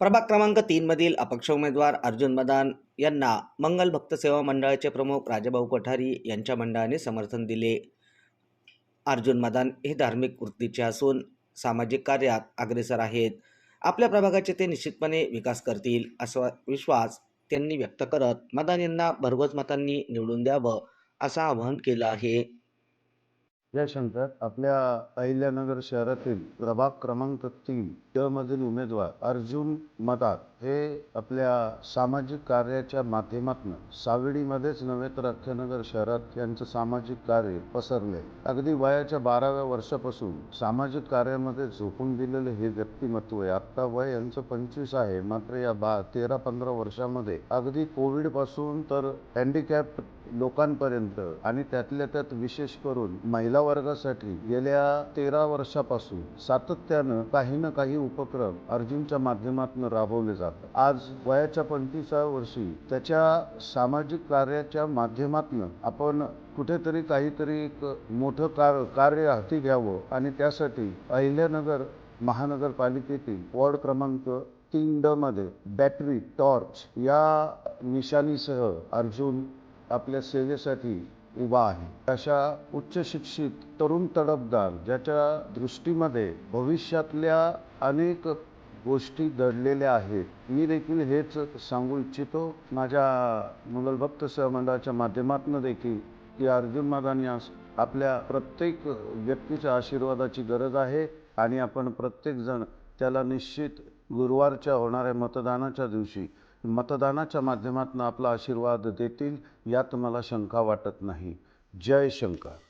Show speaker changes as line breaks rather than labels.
प्रभाग क्रमांक तीनमधील अपक्ष उमेदवार अर्जुन मदान यांना मंगल भक्त सेवा मंडळाचे प्रमुख राजाभाऊ कोठारी यांच्या मंडळाने समर्थन दिले. अर्जुन मदान हे धार्मिक वृत्तीचे असून सामाजिक कार्यात अग्रेसर आहेत. आपल्या प्रभागाचे ते निश्चितपणे विकास करतील असा विश्वास त्यांनी व्यक्त करत मदान यांना भरघोस मतांनी निवडून द्यावं असं आवाहन केलं आहे.
जयशंकर आपल्या अहिल्यानगर शहरातील प्रभाग क्रमांक तीन ड मधील उमेदवार अर्जुन मदार हे आपल्या सामाजिक कार्याच्या माध्यमातून सावेडीमध्येच नव्हे तर अख्ख्यानगर शहरात यांचं सामाजिक कार्य पसरले. अगदी वयाच्या बाराव्या वर्षापासून सामाजिक कार्यामध्ये झोपून दिलेले हे व्यक्तिमत्व आहे. आत्ता वय यांचं पंचवीस आहे. मात्र या बा तेरा पंधरा वर्षामध्ये अगदी कोविडपासून तर हँडिकॅप लोकांपर्यंत आणि त्यातल्या त्यात विशेष करून महिला वर्गासाठी गेल्या तेरा वर्षापासून सातत्यानं काही ना काही उपक्रम अर्जुनच्या माध्यमातून राबवले जातात. आज वयाच्या पंचवीसाव्या वर्षी त्याच्या सामाजिक कार्याच्या माध्यमातून आपण कुठेतरी काहीतरी एक मोठं कार कार्य हाती घ्यावं आणि त्यासाठी अहिल्यानगर महानगरपालिकेतील वॉर्ड क्रमांक तीन ड मध्ये बॅटरी टॉर्च या निशाणीसह अर्जुन आपल्या सेवेसाठी उभा आहे. अशा उच्च शिक्षित तरुण तडफदार ज्याच्या दृष्टीमध्ये भविष्यातल्या अनेक गोष्टी दडलेल्या आहेत मी देखील हेच सांगू इच्छितो. माझ्या मुघलभक्त सहमंडळाच्या माध्यमातून देखील की अर्जुन मादान यास आपल्या प्रत्येक व्यक्तीच्या आशीर्वादाची गरज आहे आणि आपण प्रत्येकजण त्याला निश्चित गुरुवारच्या होणाऱ्या मतदानाच्या दिवशी मतदानाच्या माध्यमातून आपला आशीर्वाद देतील यात मला शंका वाटत नाही. जय शंकर.